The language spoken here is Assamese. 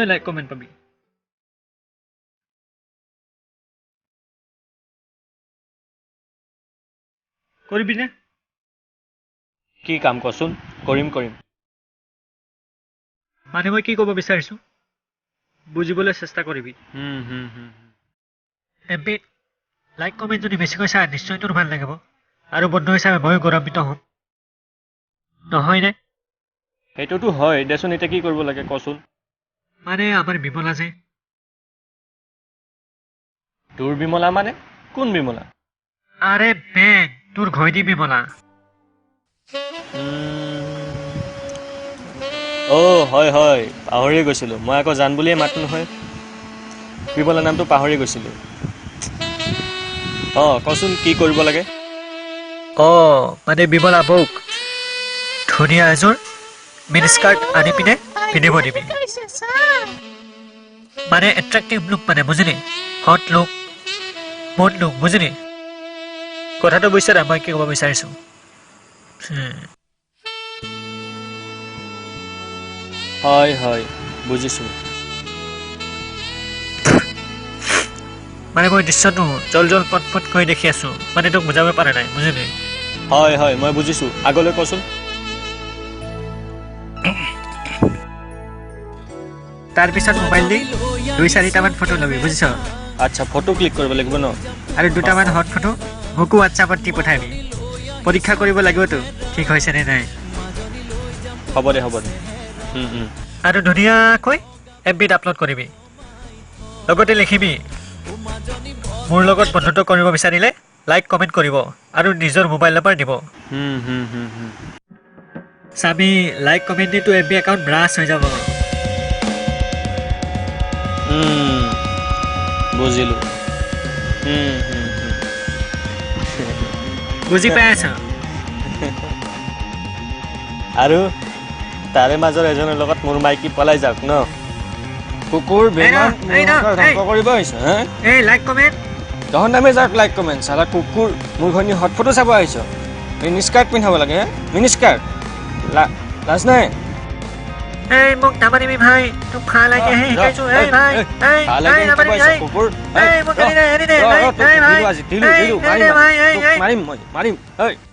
নিশ্চয় লাইক কমেণ্ট পাবি কৰিবিনে কি কাম কচোন কৰিম কৰিম মানে মই কি ক'ব বিচাৰিছোঁ বুজিবলৈ চেষ্টা কৰিবি এমপিত লাইক কমেণ্ট যদি বেছিকৈ চাই নিশ্চয় তোৰ ভাল লাগিব আৰু বন্ধু হিচাপে ময়ো গৌৰৱান্বিত হ'ম নহয়নে সেইটোতো হয় দেচোন এতিয়া কি কৰিব লাগে কচোন মানে আমাৰ বিমলা যে তোৰ বিমলা মানে? কোন বিমলা? আৰে বেং তোৰ ঘৈণী বিমলা। অ' হয় হয় পাহৰি গৈছিলোঁ। মই আকৌ জান বুলিয়ে মাতো নহয়। বিমলা নামটো পাহৰি গৈছিলোঁ। অঁ কচোন কি কৰিব লাগে? অঁ মানে বিমলা বৌক ধুনীয়া এযোৰ মিনি স্কাৰ্ট আনি পিনে পিন্ধিব দিবি মানে এট্ৰেক্টিভ লুক মানে বুজিলি? হট লুক মুড লুক বুজিলি? কথাটো বুজিছা মই কি ক'ব বিচাৰিছোঁ? হয় হয় বুজিছোঁ। মানে মই দৃশ্যটো জল জল পট পট কৰি দেখি আছোঁ। মানে তোক বুজাব পৰা নাই বুজিলি? হয় হয় মই বুজিছোঁ। আগলৈ কচোন। তাৰপিছত মোবাইল দি দুই চাৰিটামান ফটো ল'বি বুজিছ? আচ্ছা ফটো ক্লিক কৰিব লাগিব ন? আৰু দুটামান হট ফটো মোকো হোৱাটছআপত দি পঠাবি। পৰীক্ষা কৰিব লাগিবতো ঠিক হৈছে নে নাই? হ'ব দে হ'ব দে। আৰু ধুনীয়াকৈ এফবিত আপলোড কৰিবি। লগতে লিখিবি মোৰ লগত বন্ধুত্ব কৰিব বিচাৰিলে লাইক কমেণ্ট কৰিব আৰু নিজৰ মোবাইল নম্বৰ দিব। চাবি লাইক কমেণ্ট দিটো এফ বি একাউণ্ট ব্ৰাছ হৈ যাব। হুম, হুম, হুম। বুজি পাই আৰু তাৰে মাজৰ এজনৰ লগত মোৰ মাইকী পলাই যাওক ন? কুকুৰ বেমাৰ কৰিব আহিছ হে? এই লাইক কমেণ্ট তহঁত নামে যাওক লাইক কমেণ্ট চালা কুকুৰ মোৰ ঘৈণী হট ফটো চাব আহিছ। মিনি স্কাৰ্ট পিন্ধাব লাগে হে? মিনি স্কাৰ্ট লা- লাজ নাই એ મુક્તા બની ભાઈ તું ખાલા કે હે કે છું એ ભાઈ એ ખાલા કે ભાઈ સકુપુર એ મુક્તા ને હરી દે એ ભાઈ ધીરું ધીરું ભાઈ મારી મારી એ